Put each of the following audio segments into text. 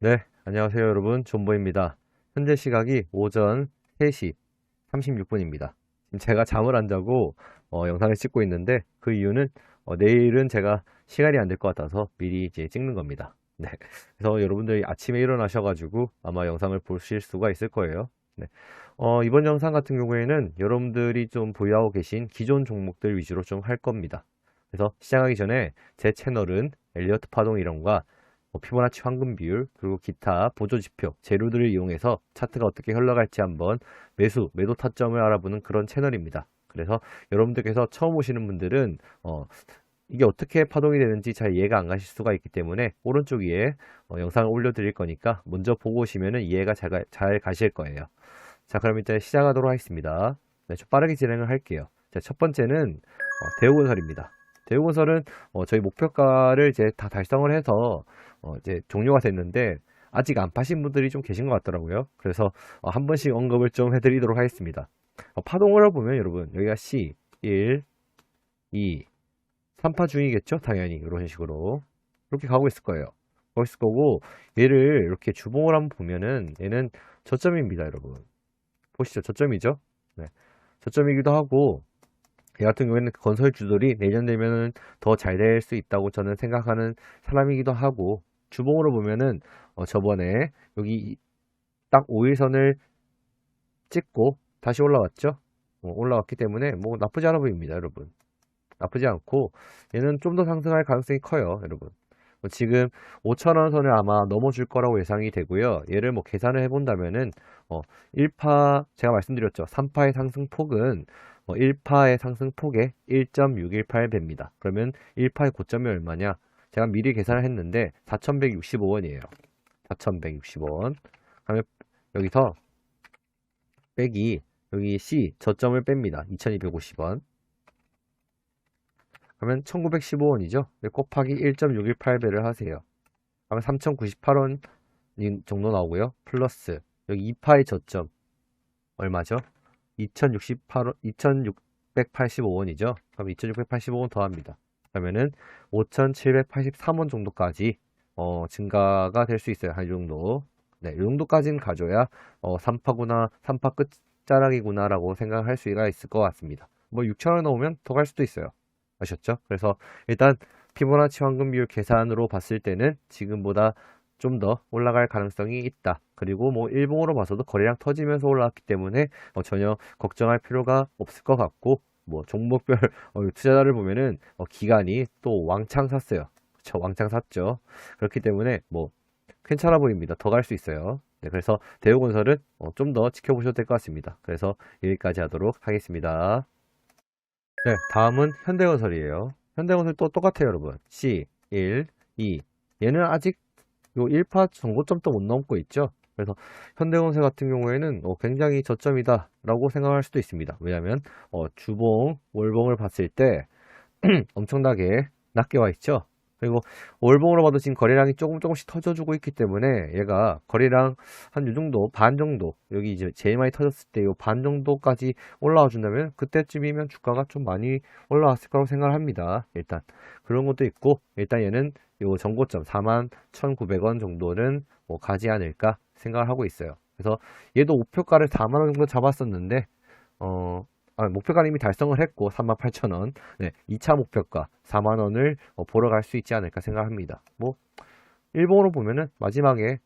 네, 안녕하세요 여러분. 존보입니다. 현재 시각이 오전 3시 36분입니다. 지금 제가 잠을 안 자고 어, 영상을 찍고 있는데 그 이유는 어, 내일은 제가 시간이 안 될 것 같아서 미리 이제 찍는 겁니다. 네, 그래서 여러분들이 아침에 일어나셔가지고 아마 영상을 보실 수가 있을 거예요. 네, 어, 이번 영상 같은 경우에는 여러분들이 좀 보유하고 계신 기존 종목들 위주로 좀 할 겁니다. 그래서 시작하기 전에 제 채널은 엘리어트 파동 이론과 뭐 피보나치 황금 비율, 그리고 기타 보조 지표, 재료들을 이용해서 차트가 어떻게 흘러갈지 한번 매수, 매도 타점을 알아보는 그런 채널입니다. 그래서 여러분들께서 처음 오시는 분들은 어, 이게 어떻게 파동이 되는지 잘 이해가 안 가실 수가 있기 때문에 오른쪽 위에 어, 영상을 올려드릴 거니까 먼저 보고 오시면 이해가 잘, 가- 잘 가실 거예요. 자, 그럼 일단 시작하도록 하겠습니다. 네, 좀 빠르게 진행을 할게요. 자, 첫 번째는 어, 대우건설입니다. 대우건설은 어, 저희 목표가를 이제 다 달성을 해서 어, 이제 종료가 됐는데 아직 안 파신 분들이 좀 계신 것 같더라고요. 그래서 어, 한 번씩 언급을 좀 해드리도록 하겠습니다. 어, 파동을 보면 여러분 여기가 C 1, 2, 3파 중이겠죠? 당연히 이런 식으로 이렇게 가고 있을 거예요. 가고 있을 거고 얘를 이렇게 주봉을 한번 보면은 얘는 저점입니다, 여러분. 보시죠, 저점이죠? 네, 저점이기도 하고 얘 같은 경우에는 건설주들이 내년 되면은 더 잘 될 수 있다고 저는 생각하는 사람이기도 하고 주봉으로 보면은 어, 저번에 여기 딱 5일선을 찍고 다시 올라왔죠? 어, 올라왔기 때문에 뭐 나쁘지 않아 보입니다, 여러분. 나쁘지 않고 얘는 좀 더 상승할 가능성이 커요, 여러분. 뭐 지금 5천원 선을 아마 넘어줄 거라고 예상이 되고요. 얘를 뭐 계산을 해본다면은 어, 1파 제가 말씀드렸죠. 3파의 상승폭은 어, 1파의 상승폭에 1.618배입니다. 그러면 1파의 고점이 얼마냐? 제가 미리 계산을 했는데 4,165원이에요. 4,160원. 그러면 여기서 빼기 여기 C 저점을 뺍니다. 2,250원. 그러면 1915원이죠. 곱하기 1.618배를 하세요. 그러면 3098원 정도 나오고요. 플러스 여기 2파의 저점 얼마죠? 2068원, 2685원이죠. 그럼 2685원 더합니다. 그러면은 5783원 정도까지 어, 증가가 될 수 있어요. 한 이 정도. 네, 이 정도까지는 가져야 어, 3파구나, 3파 끝자락이구나라고 생각할 수가 있을 것 같습니다. 뭐 6천원 나오면 더 갈 수도 있어요. 아셨죠? 그래서 일단 피보나치 황금 비율 계산으로 봤을 때는 지금보다 좀 더 올라갈 가능성이 있다. 그리고 뭐 일봉으로 봐서도 거래량 터지면서 올라왔기 때문에 어, 전혀 걱정할 필요가 없을 것 같고 뭐 종목별 어, 투자자를 보면은 어, 기간이 또 왕창 샀어요. 저 왕창 샀죠. 그렇기 때문에 뭐 괜찮아 보입니다. 더 갈 수 있어요. 네, 그래서 대우건설은 어, 좀 더 지켜보셔도 될 것 같습니다. 그래서 여기까지 하도록 하겠습니다. 네, 다음은 현대건설이에요. 현대건설 또 똑같아요, 여러분. C, 1, 2. 얘는 아직 요 1파 전고점도 못 넘고 있죠. 그래서 현대건설 같은 경우에는 어, 굉장히 저점이다 라고 생각할 수도 있습니다. 왜냐하면 어, 주봉, 월봉을 봤을 때 엄청나게 낮게 와 있죠. 그리고 월봉으로 봐도 지금 거래량이 조금 조금씩 터져주고 있기 때문에 얘가 거래량 한요 정도, 반 정도, 여기 이제 제일 많이 터졌을 때요반 정도까지 올라와 준다면 그때쯤이면 주가가 좀 많이 올라왔을 거라고 생각을 합니다. 일단 그런 것도 있고 일단 얘는 요 전고점 41,900원 정도는 뭐 가지 않을까 생각을 하고 있어요. 그래서 얘도 목표가를 4만 원 정도 잡았었는데 어 아, 목표가는 이미 달성을 했고 38,000원 네, 2차 목표가 4만 원을 보러 갈 수 있지 않을까 생각합니다. 뭐 일본으로 보면은 마지막에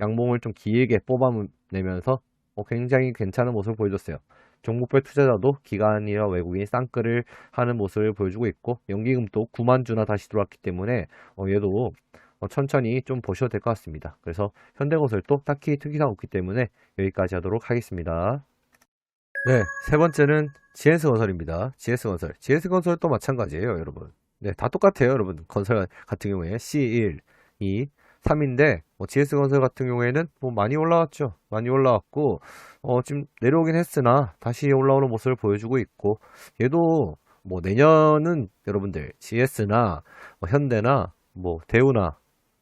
양봉을 좀 길게 뽑아내면서 어, 굉장히 괜찮은 모습을 보여줬어요. 종목별 투자자도 기관이나 외국인이 쌍끌을 하는 모습을 보여주고 있고 연기금도 9만 주나 다시 들어왔기 때문에 어, 얘도 어, 천천히 좀 보셔도 될 것 같습니다. 그래서 현대건설도 딱히 특이사항 없기 때문에 여기까지 하도록 하겠습니다. 네, 세 번째는 GS건설입니다. GS건설. GS건설도 마찬가지예요, 여러분. 네, 다 똑같아요, 여러분. 건설 같은 경우에 C1, 2, 3인데 뭐 GS건설 같은 경우에는 뭐 많이 올라왔죠. 많이 올라왔고 어, 지금 내려오긴 했으나 다시 올라오는 모습을 보여주고 있고 얘도 뭐 내년은 여러분들 GS나 뭐 현대나 뭐 대우나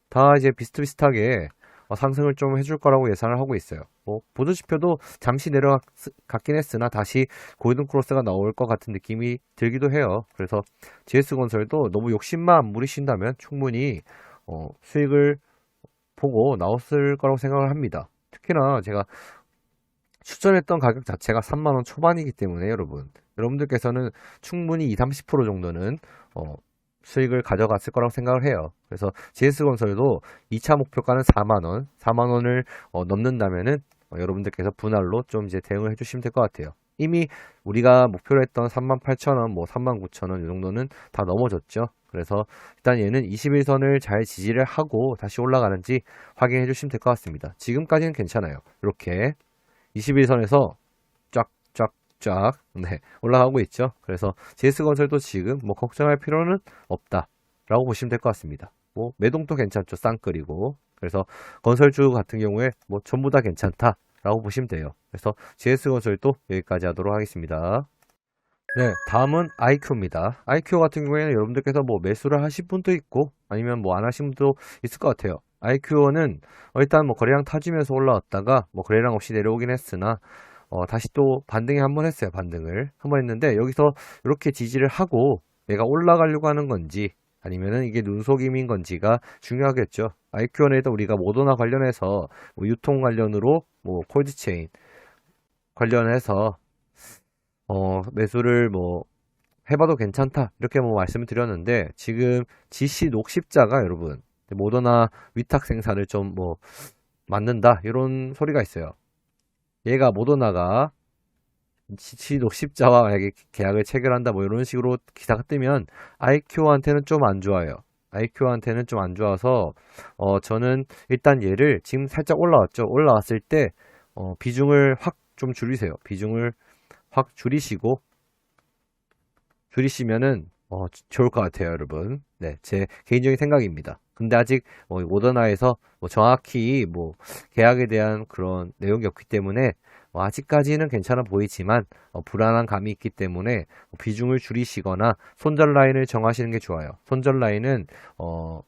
다 이제 비슷비슷하게 어, 상승을 좀 해줄 거라고 예상을 하고 있어요. 뭐 보조 지표도 잠시 내려갔긴 했으나 다시 골든 크로스가 나올 것 같은 느낌이 들기도 해요. 그래서 GS건설도 너무 욕심만 안 부리신다면 충분히 어, 수익을 보고 나왔을 거라고 생각을 합니다. 특히나 제가 추천했던 가격 자체가 3만원 초반이기 때문에 여러분 여러분들께서는 충분히 20, 30% 정도는 어, 수익을 가져갔을 거라고 생각을 해요. 그래서 GS건설도 2차 목표가는 4만원, 4만원을 어, 넘는다면은 어, 여러분들께서 분할로 좀 이제 대응을 해주시면 될 것 같아요. 이미 우리가 목표로 했던 38,000원, 뭐 39,000원 이 정도는 다 넘어졌죠. 그래서 일단 얘는 21선을 잘 지지를 하고 다시 올라가는지 확인해 주시면 될 것 같습니다. 지금까지는 괜찮아요. 이렇게 21선에서 쫙쫙쫙 네, 올라가고 있죠. 그래서 GS건설도 지금 뭐 걱정할 필요는 없다라고 보시면 될 것 같습니다. 뭐 매동도 괜찮죠. 쌍끌이고 그래서 건설주 같은 경우에 뭐 전부 다 괜찮다라고 보시면 돼요. 그래서 GS건설도 여기까지 하도록 하겠습니다. 네, 다음은 IQ입니다. IQ 같은 경우에는 여러분들께서 뭐 매수를 하실 분도 있고 아니면 뭐 안 하신 분도 있을 것 같아요. IQ는 일단 뭐 거래량 타주면서 올라왔다가 뭐 거래량 없이 내려오긴 했으나 어, 다시 또 반등이 한 번 했어요. 반등을 한 번 했는데 여기서 이렇게 지지를 하고 얘가 올라가려고 하는 건지 아니면은 이게 눈속임인 건지가 중요하겠죠. IQ원에도 우리가 모더나 관련해서 뭐 유통 관련으로 뭐 콜드체인 관련해서 어, 매수를 뭐 해봐도 괜찮다 이렇게 뭐 말씀을 드렸는데 지금 GC 녹십자가 여러분 모더나 위탁 생산을 좀뭐 맞는다 이런 소리가 있어요. 얘가 모더나가 GC 녹십자와 만약에 계약을 체결한다 뭐 이런 식으로 기사가 뜨면 IQ한테는 좀 안 좋아요. IQ한테는 좀 안 좋아서 어 저는 일단 얘를 지금 살짝 올라왔죠. 올라왔을 때 어, 비중을 확 좀 줄이세요. 비중을 확 줄이시고 줄이시면은 어, 좋을 것 같아요, 여러분. 네, 제 개인적인 생각입니다. 근데 아직 뭐 모더나에서 뭐 정확히 뭐 계약에 대한 그런 내용이 없기 때문에 뭐 아직까지는 괜찮아 보이지만 어, 불안한 감이 있기 때문에 비중을 줄이시거나 손절 라인을 정하시는 게 좋아요. 손절 라인은 어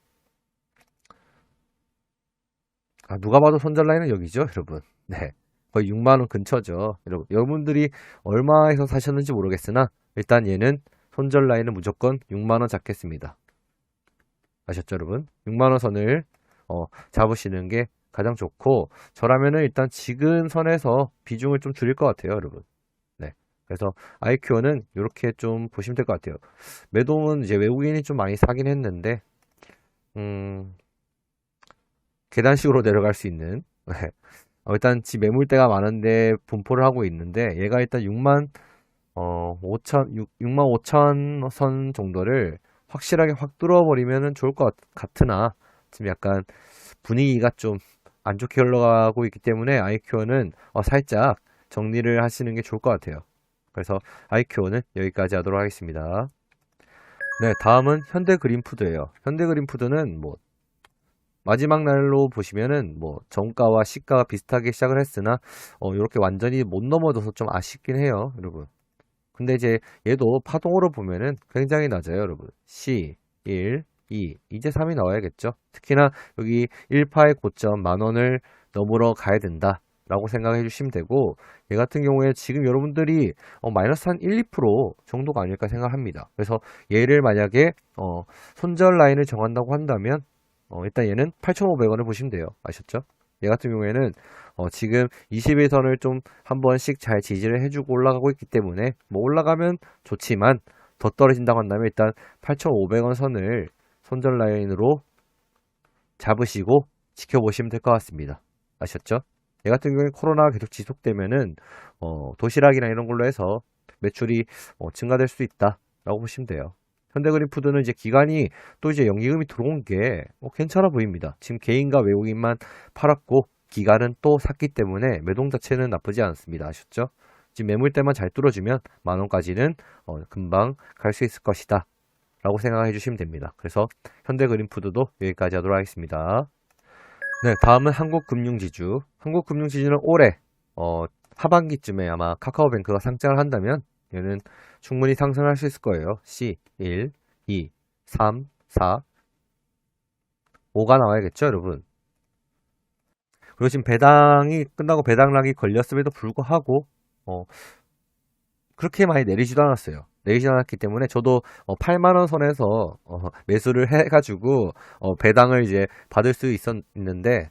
아, 누가 봐도 손절 라인은 여기죠, 여러분. 네. 거의 6만원 근처죠. 여러분, 여러분들이 얼마에서 사셨는지 모르겠으나, 일단 얘는 손절 라인은 무조건 6만원 잡겠습니다. 아셨죠, 여러분? 6만원 선을, 어, 잡으시는 게 가장 좋고, 저라면은 일단 지금 선에서 비중을 좀 줄일 것 같아요, 여러분. 네. 그래서 IQ는 이렇게 좀 보시면 될 것 같아요. 매동은 이제 외국인이 좀 많이 사긴 했는데, 음, 계단식으로 내려갈 수 있는, 네. 어, 일단 지 매물대가 많은데 분포를 하고 있는데 얘가 일단 6만 어 5천 6, 6만 5천 선 정도를 확실하게 확 뚫어버리면은 좋을 것 같, 으나 지금 약간 분위기가 좀 안 좋게 흘러가고 있기 때문에 아이큐어는 어, 살짝 정리를 하시는 게 좋을 것 같아요. 그래서 아이큐어는 여기까지 하도록 하겠습니다. 네, 다음은 현대그린푸드예요. 현대그린푸드는 뭐 마지막 날로 보시면은 뭐 정가와 시가가 비슷하게 시작을 했으나 어 이렇게 완전히 못 넘어져서 좀 아쉽긴 해요, 여러분. 근데 이제 얘도 파동으로 보면은 굉장히 낮아요, 여러분. C 1 2 이제 3이 나와야겠죠. 특히나 여기 1파의 고점 만 원을 넘으러 가야 된다. 라고 생각해 주시면 되고 얘 같은 경우에 지금 여러분들이 어, 마이너스 한 1, 2% 정도가 아닐까 생각합니다. 그래서 얘를 만약에 어, 손절 라인을 정한다고 한다면 어, 일단 얘는 8,500원을 보시면 돼요. 아셨죠? 얘 같은 경우에는 어, 지금 21선을 좀 한 번씩 잘 지지를 해주고 올라가고 있기 때문에 뭐 올라가면 좋지만 더 떨어진다고 한다면 일단 8,500원 선을 손절 라인으로 잡으시고 지켜보시면 될 것 같습니다. 아셨죠? 얘 같은 경우에 코로나가 계속 지속되면은 어, 도시락이나 이런 걸로 해서 매출이 어, 증가될 수 있다라고 보시면 돼요. 현대그린푸드는 이제 기간이 또 이제 연기금이 들어온 게 어, 괜찮아 보입니다. 지금 개인과 외국인만 팔았고 기간은 또 샀기 때문에 매동 자체는 나쁘지 않습니다. 아셨죠? 지금 매물대만 잘 뚫어주면 만 원까지는 어, 금방 갈 수 있을 것이다. 라고 생각해 주시면 됩니다. 그래서 현대그린푸드도 여기까지 하도록 하겠습니다. 네, 다음은 한국금융지주. 한국금융지주는 올해 어, 하반기쯤에 아마 카카오뱅크가 상장을 한다면 얘는 충분히 상승할 수 있을 거예요. C 1, 2, 3, 4, 5가 나와야겠죠, 여러분. 그리고 지금 배당이 끝나고 배당락이 걸렸음에도 불구하고 어, 그렇게 많이 내리지도 않았어요. 내리지 않았기 때문에 저도 어, 8만원 선에서 어, 매수를 해가지고 어, 배당을 이제 받을 수 있었는데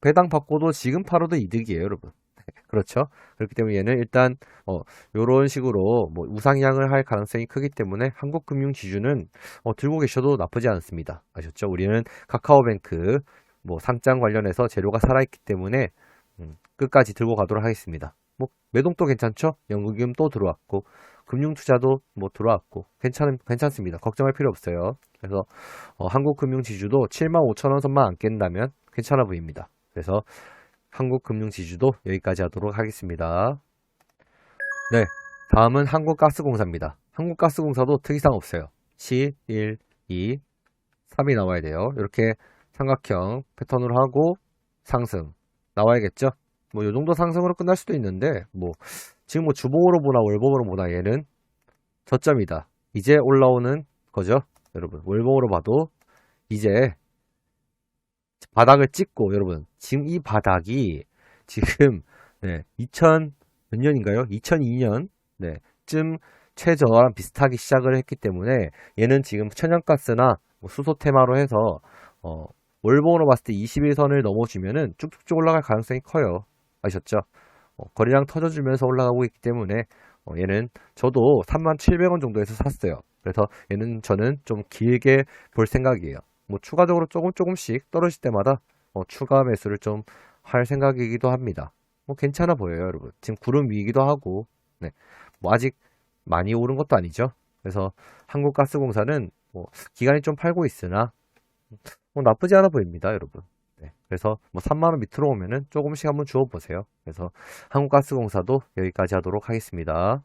배당 받고도 지금 팔아도 이득이에요, 여러분. 그렇죠? 그렇기 때문에 얘는 일단 어 요런 식으로 뭐 우상향을 할 가능성이 크기 때문에 한국 금융 지주는 어, 들고 계셔도 나쁘지 않습니다. 아셨죠? 우리는 카카오뱅크 뭐 상장 관련해서 재료가 살아있기 때문에 음, 끝까지 들고 가도록 하겠습니다. 뭐 매동도 괜찮죠? 연금기금 또 들어왔고 금융투자도 뭐 들어왔고 괜찮 괜찮습니다. 걱정할 필요 없어요. 그래서 어, 한국금융지주도 75,000원 선만 안 깬다면 괜찮아 보입니다. 그래서 한국금융지주도 여기까지 하도록 하겠습니다. 네, 다음은 한국가스공사입니다. 한국가스공사도 특이사항 없어요. 10, 1, 2, 3이 나와야 돼요. 이렇게 삼각형 패턴으로 하고 상승 나와야겠죠? 뭐요 정도 상승으로 끝날 수도 있는데 뭐 지금 뭐 주봉으로 보나 월봉으로 보나 얘는 저점이다. 이제 올라오는 거죠. 여러분 월봉으로 봐도 이제 바닥을 찍고 여러분 지금 이 바닥이 지금 네, 2000 몇 년인가요? 2002년 네, 쯤 최저랑 비슷하게 시작을 했기 때문에 얘는 지금 천연가스나 뭐 수소 테마로 해서 어, 월봉으로 봤을 때 21선을 넘어주면은 쭉쭉쭉 올라갈 가능성이 커요. 아셨죠? 어, 거리랑 터져주면서 올라가고 있기 때문에 어, 얘는 저도 37,000원 정도에서 샀어요. 그래서 얘는 저는 좀 길게 볼 생각이에요. 뭐 추가적으로 조금 조금씩 떨어질 때마다 어, 추가 매수를 좀 할 생각이기도 합니다. 뭐 괜찮아 보여요, 여러분. 지금 구름 위이기도 하고, 네. 뭐 아직 많이 오른 것도 아니죠. 그래서 한국가스공사는 뭐 기간이 좀 팔고 있으나 뭐 나쁘지 않아 보입니다, 여러분. 네. 그래서 뭐 3만 원 밑으로 오면은 조금씩 한번 주워 보세요. 그래서 한국가스공사도 여기까지 하도록 하겠습니다.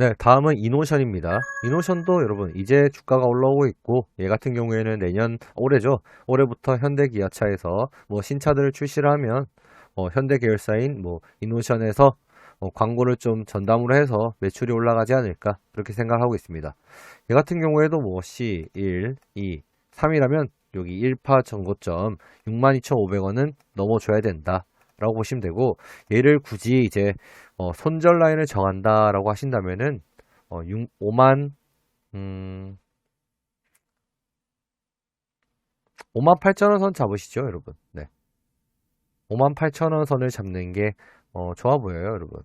네, 다음은 이노션입니다. 이노션도 여러분 이제 주가가 올라오고 있고 얘 같은 경우에는 내년 올해죠. 올해부터 현대기아차에서 뭐 신차들을 출시를 하면 어, 현대 계열사인 뭐 이노션에서 어, 광고를 좀 전담으로 해서 매출이 올라가지 않을까 그렇게 생각하고 있습니다. 얘 같은 경우에도 뭐 C, 1, 2, 3이라면 여기 1파 전고점 62,500원은 넘어줘야 된다. 라고 보시면 되고 얘를 굳이 이제 어, 손절 라인을 정한다 라고 하신다면은 어, 6, 5만 음 5만 8천 원 선 잡으시죠, 여러분. 네. 5만 8천 원 선을 잡는 게 어, 좋아 보여요, 여러분.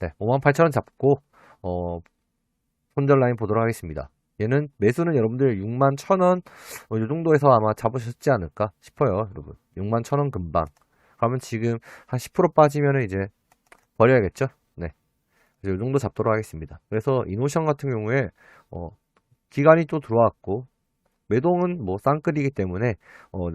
네, 5만 8천 원 잡고 어, 손절 라인 보도록 하겠습니다. 얘는 매수는 여러분들 6만 1천원 어, 이 정도에서 아마 잡으셨지 않을까 싶어요 여러분. 6만 1천원 금방. 그러면 지금 한 10% 빠지면 이제 버려야겠죠? 네. 그래서 이 정도 잡도록 하겠습니다. 그래서 이노션 같은 경우에 어, 기간이 또 들어왔고 매동은 뭐 쌍끌이기 때문에 어,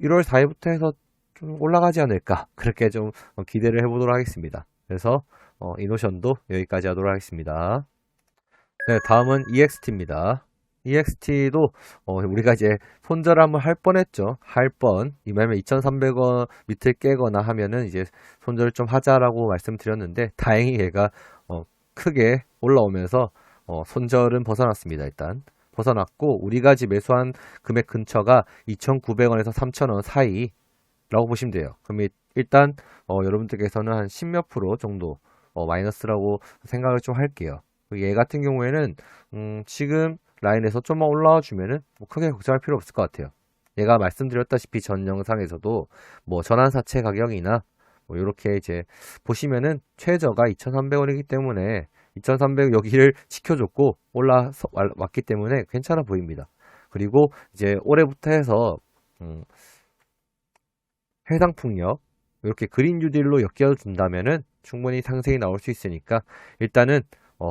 1월 4일부터 해서 좀 올라가지 않을까? 그렇게 좀 어, 기대를 해보도록 하겠습니다. 그래서 어, 이노션도 여기까지 하도록 하겠습니다 네, 다음은 EXT입니다. EXT도 어, 우리가 이제 손절 한번 할 뻔했죠. 할 뻔. 이말면 2,300원 밑을 깨거나 하면은 이제 손절 좀 하자라고 말씀드렸는데 다행히 얘가 어, 크게 올라오면서 어, 손절은 벗어났습니다. 일단 벗어났고 우리가 지금 매수한 금액 근처가 2,900원에서 3,000원 사이라고 보시면 돼요. 그럼 일단 어, 여러분들께서는 한 10몇 프로 정도 어, 마이너스라고 생각을 좀 할게요. 얘 같은 경우에는 음, 지금 라인에서 좀만 올라와 주면은 뭐 크게 걱정할 필요 없을 것 같아요. 얘가 말씀드렸다시피 전 영상에서도 뭐 전환사채 가격이나 뭐 이렇게 이제 보시면은 최저가 2,300원이기 때문에 2,300 여기를 지켜줬고 올라 왔기 때문에 괜찮아 보입니다. 그리고 이제 올해부터 해서 음, 해상 풍력 이렇게 그린 뉴딜로 엮여 준다면은 충분히 상승이 나올 수 있으니까 일단은 어,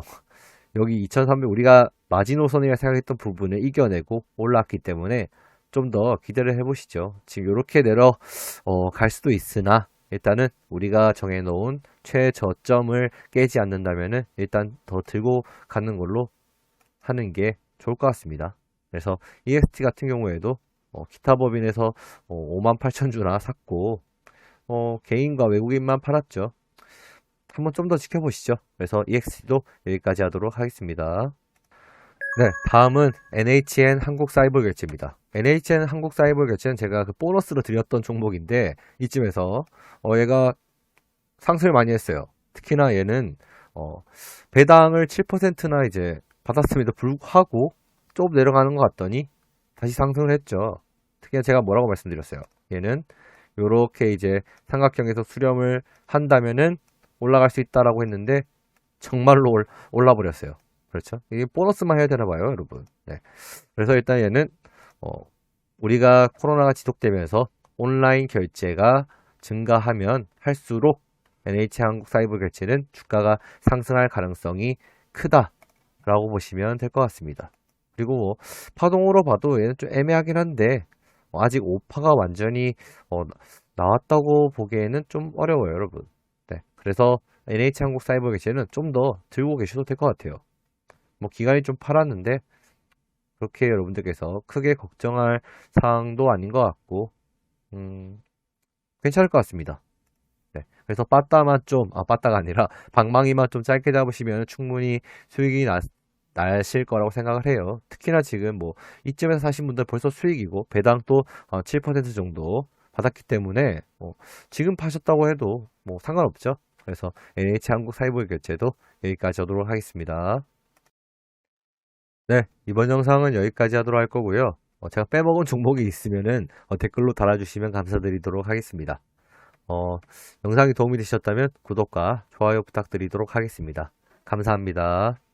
여기 2300 우리가 마지노선이라 생각했던 부분을 이겨내고 올라왔기 때문에 좀 더 기대를 해보시죠. 지금 이렇게 내려 어, 갈 수도 있으나 일단은 우리가 정해놓은 최저점을 깨지 않는다면은 일단 더 들고 가는 걸로 하는 게 좋을 것 같습니다. 그래서 EXT 같은 경우에도 어, 기타 법인에서 어, 58,000주나 샀고 어, 개인과 외국인만 팔았죠. 한번 좀 더 지켜보시죠. 그래서 EXT도 여기까지 하도록 하겠습니다. 네, 다음은 NHN 한국 사이버 결제입니다. NHN 한국 사이버 결제는 제가 그 보너스로 드렸던 종목인데 이쯤에서 어, 얘가 상승을 많이 했어요. 특히나 얘는 어, 배당을 7%나 이제 받았음에도 불구하고 좀 내려가는 것 같더니 다시 상승을 했죠. 특히 제가 뭐라고 말씀드렸어요. 얘는 요렇게 이제 삼각형에서 수렴을 한다면은 올라갈 수 있다라고 했는데 정말로 올, 올라버렸어요. 그렇죠? 이게 보너스만 해야 되나 봐요, 여러분. 네. 그래서 일단 얘는 어, 우리가 코로나가 지속되면서 온라인 결제가 증가하면 할수록 NH 한국 사이버 결제는 주가가 상승할 가능성이 크다라고 보시면 될 것 같습니다. 그리고 뭐 파동으로 봐도 얘는 좀 애매하긴 한데 어, 아직 오파가 완전히 어, 나왔다고 보기에는 좀 어려워요, 여러분. 네. 그래서 NH 한국 사이버 결제는 좀 더 들고 계셔도 될 것 같아요. 뭐 기간이 좀 팔았는데 그렇게 여러분들께서 크게 걱정할 사항도 아닌 것 같고 음, 괜찮을 것 같습니다. 네. 그래서 빠따만 좀, 아, 빠따가 아니라 방망이만 좀 짧게 잡으시면 충분히 수익이 나, 나실 거라고 생각을 해요. 특히나 지금 뭐 이쯤에서 사신 분들 벌써 수익이고 배당 또7% 정도 받았기 때문에 뭐 지금 파셨다고 해도 뭐 상관없죠. 그래서 NH 한국 사이버 결제도 여기까지 하도록 하겠습니다. 네, 이번 영상은 여기까지 하도록 할 거고요. 어, 제가 빼먹은 종목이 있으면은 어, 댓글로 달아주시면 감사드리도록 하겠습니다. 어, 영상이 도움이 되셨다면 구독과 좋아요 부탁드리도록 하겠습니다. 감사합니다.